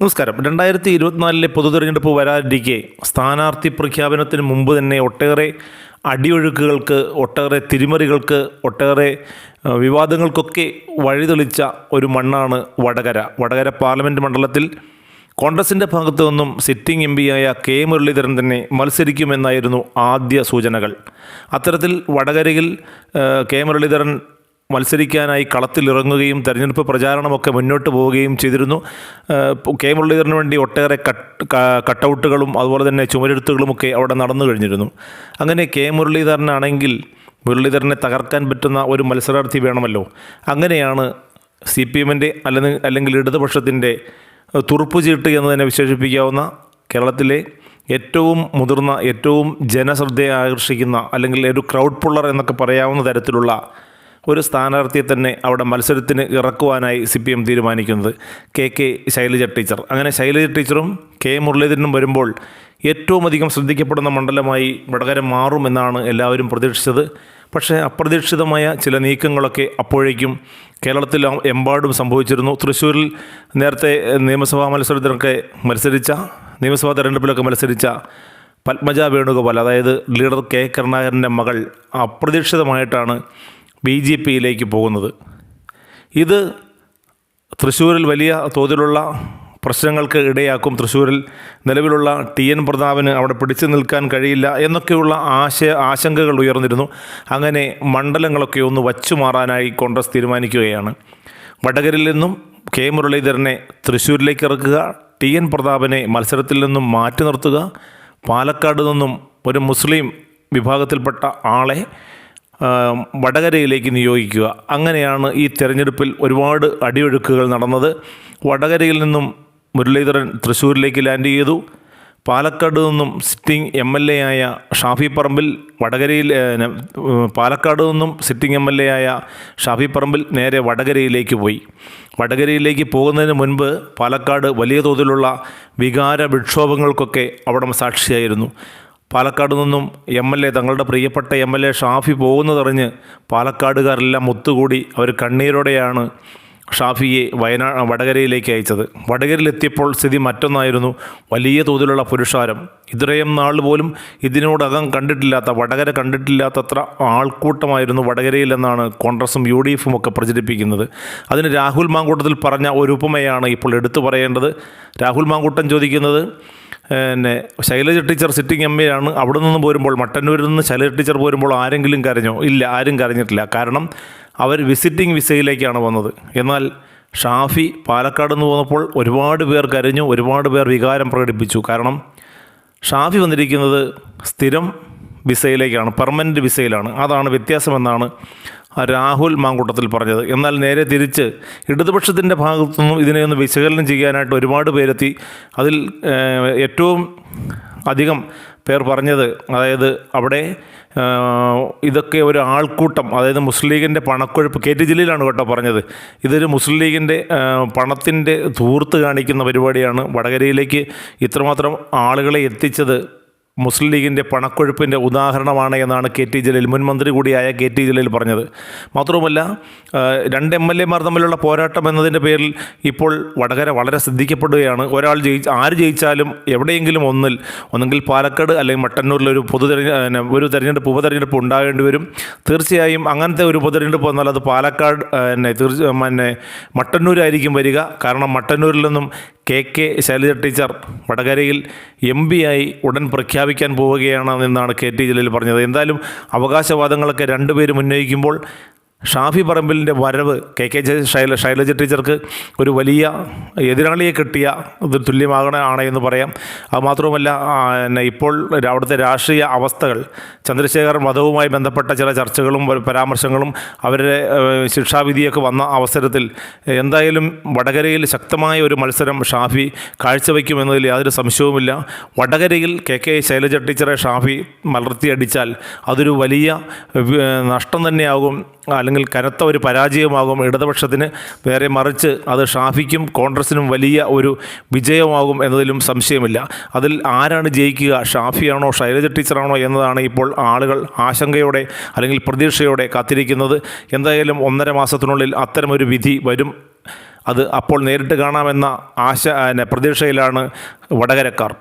നമസ്കാരം. രണ്ടായിരത്തി ഇരുപത്തിനാലിലെ പൊതു തെരഞ്ഞെടുപ്പ് വരാതിരിക്കെ സ്ഥാനാർത്ഥി പ്രഖ്യാപനത്തിന് മുമ്പ് തന്നെ ഒട്ടേറെ അടിയൊഴുക്കുകൾക്ക് ഒട്ടേറെ തിരിമറികൾക്ക് ഒട്ടേറെ വിവാദങ്ങൾക്കൊക്കെ വഴിതെളിച്ച ഒരു മണ്ണാണ് വടകര. വടകര പാർലമെന്റ് മണ്ഡലത്തിൽ കോൺഗ്രസിന്റെ ഭാഗത്തു നിന്നും സിറ്റിംഗ് എം പിയായ കെ മുരളീധരൻ തന്നെ മത്സരിക്കുമെന്നായിരുന്നു ആദ്യ സൂചനകൾ. അത്തരത്തിൽ വടകരയിൽ കെ മുരളീധരൻ മത്സരിക്കാനായി കളത്തിലിറങ്ങുകയും തെരഞ്ഞെടുപ്പ് പ്രചാരണമൊക്കെ മുന്നോട്ട് പോവുകയും ചെയ്തിരുന്നു. കെ മുരളീധരന് വേണ്ടി ഒട്ടേറെ കട്ട് കട്ടൗട്ടുകളും അതുപോലെ തന്നെ ചുമരെഴുത്തുകളുമൊക്കെ അവിടെ നടന്നു കഴിഞ്ഞിരുന്നു. അങ്ങനെ കെ മുരളീധരനാണെങ്കിൽ മുരളീധരനെ തകർക്കാൻ പറ്റുന്ന ഒരു മത്സരാർത്ഥി വേണമല്ലോ. അങ്ങനെയാണ് സി പി എമ്മിന്റെ അല്ലെങ്കിൽ അല്ലെങ്കിൽ ഇടതുപക്ഷത്തിന്റെ തുറുപ്പുചീട്ട് എന്ന് തന്നെ വിശേഷിപ്പിക്കാവുന്ന കേരളത്തിലെ ഏറ്റവും മുതിർന്ന ഏറ്റവും ജനശ്രദ്ധയെ ആകർഷിക്കുന്ന അല്ലെങ്കിൽ ഒരു ക്രൗഡ് പുള്ളർ എന്നൊക്കെ പറയാവുന്ന തരത്തിലുള്ള ഒരു സ്ഥാനാർത്ഥിയെ തന്നെ അവിടെ മത്സരത്തിന് ഇറക്കുവാനായി സി പി എം തീരുമാനിക്കുന്നത് കെ കെ ശൈലജ ടീച്ചർ. അങ്ങനെ ശൈലജ ടീച്ചറും കെ മുരളീധരനും വരുമ്പോൾ ഏറ്റവും അധികം ശ്രദ്ധിക്കപ്പെടുന്ന മണ്ഡലമായി വടകര മാറുമെന്നാണ് എല്ലാവരും പ്രതീക്ഷിച്ചത്. പക്ഷേ അപ്രതീക്ഷിതമായ ചില നീക്കങ്ങളൊക്കെ അപ്പോഴേക്കും കേരളത്തിൽ എമ്പാടും സംഭവിച്ചിരുന്നു. തൃശ്ശൂരിൽ നേരത്തെ നിയമസഭാ മത്സരത്തിനൊക്കെ മത്സരിച്ച നിയമസഭാ തെരഞ്ഞെടുപ്പിലൊക്കെ മത്സരിച്ച പത്മജ വേണുഗോപാൽ അതായത് ലീഡർ കെ കരുണാകരന്റെ മകൾ അപ്രതീക്ഷിതമായിട്ടാണ് ബി ജെ പിയിലേക്ക് പോകുന്നത്. ഇത് തൃശ്ശൂരിൽ വലിയ തോതിലുള്ള പ്രശ്നങ്ങൾക്ക് ഇടയാക്കും. തൃശ്ശൂരിൽ നിലവിലുള്ള ടി എൻ പ്രതാപന് അവിടെ പിടിച്ചു നിൽക്കാൻ കഴിയില്ല എന്നൊക്കെയുള്ള ആശയ ആശങ്കകൾ ഉയർന്നിരുന്നു. അങ്ങനെ മണ്ഡലങ്ങളൊക്കെ ഒന്ന് വച്ചു മാറാനായി കോൺഗ്രസ് തീരുമാനിക്കുകയാണ്. വടകരിൽ നിന്നും കെ മുരളീധരനെ തൃശ്ശൂരിലേക്ക് ഇറക്കുക ടി എൻ പ്രതാപനെ മത്സരത്തിൽ നിന്നും മാറ്റി നിർത്തുക പാലക്കാട് നിന്നും ഒരു മുസ്ലിം വിഭാഗത്തിൽപ്പെട്ട ആളെ വടകരയിലേക്ക് നിയോഗിക്കുക. അങ്ങനെയാണ് ഈ തെരഞ്ഞെടുപ്പിൽ ഒരുപാട് അടിയൊഴുക്കുകൾ നടന്നത്. വടകരയിൽ നിന്നും മുരളീധരൻ തൃശ്ശൂരിലേക്ക് ലാൻഡ് ചെയ്തു. പാലക്കാട് നിന്നും സിറ്റിംഗ് എം എൽ എ ആയ ഷാഫി പറമ്പിൽ വടകരയിൽ പാലക്കാട് നിന്നും സിറ്റിംഗ് എം എൽ എ ആയ ഷാഫി പറമ്പിൽ നേരെ വടകരയിലേക്ക് പോയി. വടകരയിലേക്ക് പോകുന്നതിന് മുൻപ് പാലക്കാട് വലിയ തോതിലുള്ള വികാര വിക്ഷോഭങ്ങൾക്കൊക്കെ അവിടെ സാക്ഷിയായിരുന്നു. പാലക്കാട് നിന്നും എം എൽ എ തങ്ങളുടെ പ്രിയപ്പെട്ട എം എൽ എ ഷാഫി പോകുന്നതറിഞ്ഞ് പാലക്കാടുകാരെല്ലാം ഒത്തുകൂടി അവർ കണ്ണീരോടെയാണ് ഷാഫിയെ വയനാ വടകരയിലേക്ക് അയച്ചത്. വടകരയിലെത്തിയപ്പോൾ സ്ഥിതി മറ്റൊന്നായിരുന്നു. വലിയ തോതിലുള്ള പുരുഷാരം. ഇത്രയും നാൾ പോലും ഇതിനോടകം കണ്ടിട്ടില്ലാത്ത വടകര കണ്ടിട്ടില്ലാത്തത്ര ആൾക്കൂട്ടമായിരുന്നു വടകരയിലെന്നാണ് കോൺഗ്രസും യു ഡി എഫും ഒക്കെ പ്രചരിപ്പിക്കുന്നത്. അതിന് രാഹുൽ മാങ്കൂട്ടത്തിൽ പറഞ്ഞ ഒരു ഉപമയാണ് ഇപ്പോൾ എടുത്തു പറയേണ്ടത്. രാഹുൽ മാങ്കൂട്ടം ചോദിക്കുന്നത് പിന്നെ Shailaja teacher sitting M A ആണ്. അവിടെ നിന്ന് പോരുമ്പോൾ മട്ടന്നൂരിൽ നിന്ന് ശൈലജ ടീച്ചർ പോരുമ്പോൾ ആരെങ്കിലും കരഞ്ഞോ? ഇല്ല ആരും കരഞ്ഞിട്ടില്ല. കാരണം അവർ വിസിറ്റിംഗ് വിസയിലേക്കാണ് വന്നത്. എന്നാൽ ഷാഫി പാലക്കാട് നിന്ന് പോന്നപ്പോൾ ഒരുപാട് പേർ കരഞ്ഞു ഒരുപാട് പേർ വികാരം പ്രകടിപ്പിച്ചു. കാരണം ഷാഫി വന്നിരിക്കുന്നത് സ്ഥിരം വിസയിലേക്കാണ് പെർമനന്റ് വിസയിലാണ് അതാണ് വ്യത്യാസമെന്നാണ് രാഹുൽ മാങ്കൂട്ടത്തിൽ പറഞ്ഞത്. എന്നാൽ നേരെ തിരിച്ച് ഇടതുപക്ഷത്തിന്റെ ഭാഗത്തുനിന്നും ഇതിനെ ഒന്ന് വിശകലനം ചെയ്യാനായിട്ട് ഒരുപാട് പേരെത്തി. അതിൽ ഏറ്റവും അധികം പേർ പറഞ്ഞത് അതായത് അവിടെ ഇതൊക്കെ ഒരു ആൾക്കൂട്ടം അതായത് മുസ്ലിം ലീഗിന്റെ പണക്കൊഴുപ്പ് കെ ടി ജില്ലയിലാണ് കേട്ടോ പറഞ്ഞത്. ഇതൊരു മുസ്ലിം ലീഗിന്റെ പണത്തിന്റെ ധൂർത്ത് കാണിക്കുന്ന പരിപാടിയാണ്. വടകരയിലേക്ക് ഇത്രമാത്രം ആളുകളെ എത്തിച്ചത് മുസ്ലിം ലീഗിന്റെ പണക്കൊഴുപ്പിന്റെ ഉദാഹരണമാണ് എന്നാണ് കെ ടി ജലീൽ മുൻ മന്ത്രി കൂടിയായ കെ ടി ജലീൽ പറഞ്ഞത്. മാത്രവുമല്ല രണ്ട് എം എൽ എമാർ തമ്മിലുള്ള പോരാട്ടം എന്നതിന്റെ പേരിൽ ഇപ്പോൾ വടകര വളരെ ശ്രദ്ധിക്കപ്പെടുകയാണ്. ഒരാൾ ജയിച്ച് ആര് ജയിച്ചാലും എവിടെയെങ്കിലും ഒന്നിൽ ഒന്നെങ്കിൽ പാലക്കാട് അല്ലെങ്കിൽ മട്ടന്നൂരിൽ ഒരു പൊതു ഒരു തെരഞ്ഞെടുപ്പ് ഉപതെരഞ്ഞെടുപ്പ് ഉണ്ടാകേണ്ടി വരും. തീർച്ചയായും അങ്ങനത്തെ ഒരു ഉപതെരഞ്ഞെടുപ്പ് വന്നാൽ അത് പാലക്കാട് തീർച്ച പിന്നെ മട്ടന്നൂരായിരിക്കും വരിക. കാരണം മട്ടന്നൂരിൽ നിന്നും കെ കെ ശൈലജ ടീച്ചർ വടകരയിൽ എം ആയി ഉടൻ പ്രഖ്യാപിക്കാൻ പോവുകയാണ് എന്നാണ് കെ ടി ജലീൽ പറഞ്ഞത്. എന്തായാലും അവകാശവാദങ്ങളൊക്കെ രണ്ടുപേരും ഉന്നയിക്കുമ്പോൾ ഷാഫി പറമ്പിലിന്റെ വരവ് K K J- Shaila Shailaja ടീച്ചർക്ക് ഒരു വലിയ എതിരാളിയെ കിട്ടിയ ഇത് തുല്യമാകണ ആണ് എന്ന് പറയാം. അതുമാത്രവുമല്ല പിന്നെ ഇപ്പോൾ അവിടുത്തെ രാഷ്ട്രീയ അവസ്ഥകൾ ചന്ദ്രശേഖർ വധവുമായി ബന്ധപ്പെട്ട ചില ചർച്ചകളും പരാമർശങ്ങളും അവരുടെ ശിക്ഷാവിധിയൊക്കെ വന്ന അവസരത്തിൽ എന്തായാലും വടകരയിൽ ശക്തമായ ഒരു മത്സരം ഷാഫി കാഴ്ചവെക്കുമെന്നതിൽ യാതൊരു സംശയവുമില്ല. വടകരയിൽ കെ കെ ശൈലജ ടീച്ചറെ ഷാഫി മലർത്തിയടിച്ചാൽ അതൊരു വലിയ നഷ്ടം തന്നെയാകും. അല്ലെങ്കിൽ കനത്ത ഒരു പരാജയമാകും ഇടതുപക്ഷത്തിന് വേറെ മറിച്ച് അത് ഷാഫിക്കും കോൺഗ്രസിനും വലിയ ഒരു വിജയമാകും എന്നതിലും സംശയമില്ല. അതിൽ ആരാണ് ജയിക്കുക ഷാഫിയാണോ ശൈലജ ടീച്ചറാണോ എന്നതാണ് ഇപ്പോൾ ആളുകൾ ആശങ്കയോടെ അല്ലെങ്കിൽ പ്രതീക്ഷയോടെ കാത്തിരിക്കുന്നത്. എന്തായാലും ഒന്നര മാസത്തിനുള്ളിൽ അത്തരമൊരു വിധി വരും. അത് അപ്പോൾ നേരിട്ട് കാണാമെന്ന ആശ പ്രതീക്ഷയിലാണ് വടകരക്കാർ.